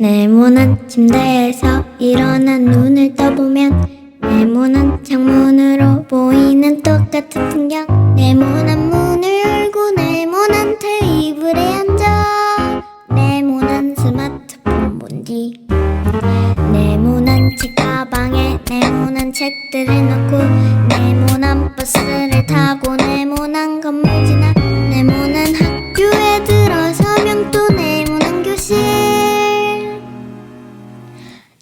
네모난 침대에서 일어나 눈을 떠보면 네모난 창문으로 보이는 똑같은 풍경. 네모난 문을 열고 네모난 테이블에 앉아. 네모난 스마트폰 본디